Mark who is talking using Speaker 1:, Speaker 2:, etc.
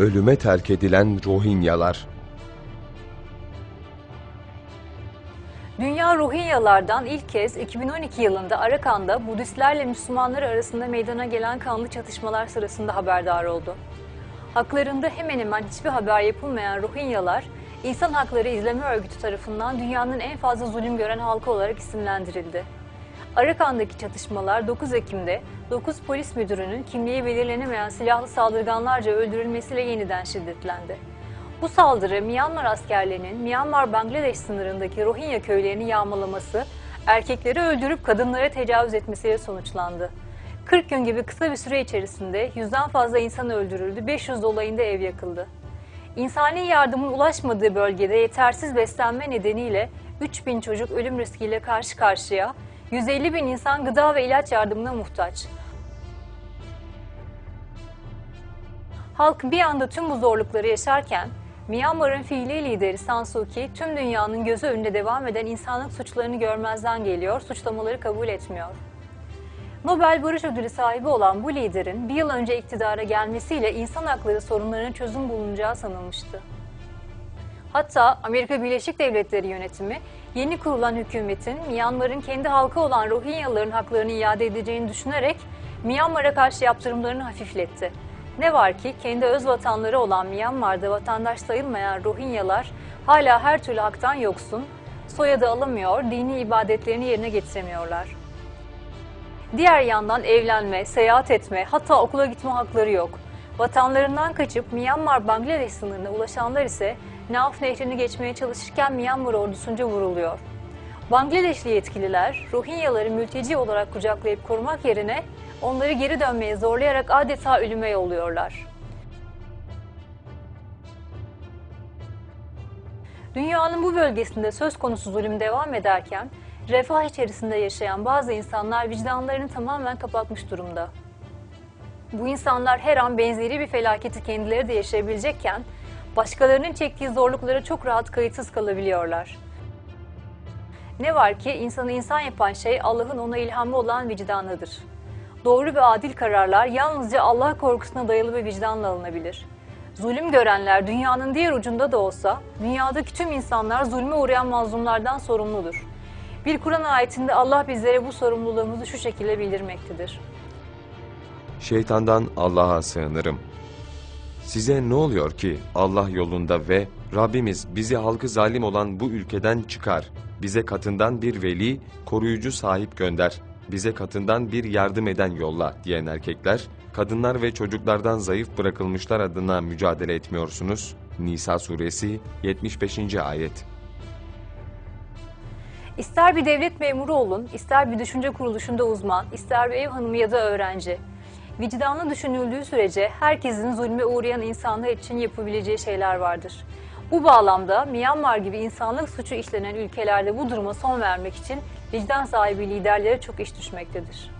Speaker 1: Ölüme terk edilen Rohingyalar.
Speaker 2: Dünya Rohingyalardan ilk kez 2012 yılında Arakan'da Budistlerle Müslümanlar arasında meydana gelen kanlı çatışmalar sırasında haberdar oldu. Haklarında hemen hemen hiçbir haber yapılmayan Rohingyalar, İnsan Hakları İzleme Örgütü tarafından dünyanın en fazla zulüm gören halkı olarak isimlendirildi. Arakan'daki çatışmalar 9 Ekim'de 9 polis müdürünün kimliği belirlenemeyen silahlı saldırganlarca öldürülmesiyle yeniden şiddetlendi. Bu saldırı Myanmar askerlerinin Myanmar-Bangladeş sınırındaki Rohingya köylerini yağmalaması, erkekleri öldürüp kadınlara tecavüz etmesiyle sonuçlandı. 40 gün gibi kısa bir süre içerisinde yüzden fazla insan öldürüldü, 500 dolayında ev yakıldı. İnsani yardımın ulaşmadığı bölgede yetersiz beslenme nedeniyle 3000 çocuk ölüm riskiyle karşı karşıya, 150 bin insan gıda ve ilaç yardımına muhtaç. Halk bir anda tüm bu zorlukları yaşarken, Myanmar'ın fiili lideri San Suu Kyi tüm dünyanın gözü önünde devam eden insanlık suçlarını görmezden geliyor, suçlamaları kabul etmiyor. Nobel Barış Ödülü sahibi olan bu liderin bir yıl önce iktidara gelmesiyle insan hakları sorunlarına çözüm bulunacağı sanılmıştı. Hatta Amerika Birleşik Devletleri yönetimi yeni kurulan hükümetin Myanmar'ın kendi halkı olan Rohingyaların haklarını iade edeceğini düşünerek Myanmar'a karşı yaptırımlarını hafifletti. Ne var ki kendi öz vatanları olan Myanmar'da vatandaş sayılmayan Rohingyalar hala her türlü haktan yoksun, soyadı alamıyor, dini ibadetlerini yerine getiremiyorlar. Diğer yandan evlenme, seyahat etme, hatta okula gitme hakları yok. Vatanlarından kaçıp Myanmar-Bangladeş sınırına ulaşanlar ise Nauf Nehri'ni geçmeye çalışırken Myanmar ordusunca vuruluyor. Bangladeşli yetkililer Rohingyaları mülteci olarak kucaklayıp korumak yerine onları geri dönmeye zorlayarak adeta ölüme yolluyorlar. Dünyanın bu bölgesinde söz konusu zulüm devam ederken refah içerisinde yaşayan bazı insanlar vicdanlarını tamamen kapatmış durumda. Bu insanlar her an benzeri bir felaketi kendileri de yaşayabilecekken başkalarının çektiği zorluklara çok rahat kayıtsız kalabiliyorlar. Ne var ki insanı insan yapan şey Allah'ın ona ilhamı olan vicdanıdır. Doğru ve adil kararlar yalnızca Allah korkusuna dayalı bir vicdanla alınabilir. Zulüm görenler dünyanın diğer ucunda da olsa, dünyadaki tüm insanlar zulme uğrayan mazlumlardan sorumludur. Bir Kur'an ayetinde Allah bizlere bu sorumluluğumuzu şu şekilde bildirmektedir.
Speaker 1: Şeytandan Allah'a sığınırım. Size ne oluyor ki Allah yolunda ve Rabbimiz bizi halkı zalim olan bu ülkeden çıkar. Bize katından bir veli, koruyucu sahip gönder. Bize katından bir yardım eden yolla diyen erkekler, kadınlar ve çocuklardan zayıf bırakılmışlar adına mücadele etmiyorsunuz. Nisa suresi 75. ayet.
Speaker 2: İster bir devlet memuru olun, ister bir düşünce kuruluşunda uzman, ister bir ev hanımı ya da öğrenci. Vicdanlı düşünüldüğü sürece herkesin zulme uğrayan insanlar için yapabileceği şeyler vardır. Bu bağlamda Myanmar gibi insanlık suçu işlenen ülkelerde bu duruma son vermek için vicdan sahibi liderlere çok iş düşmektedir.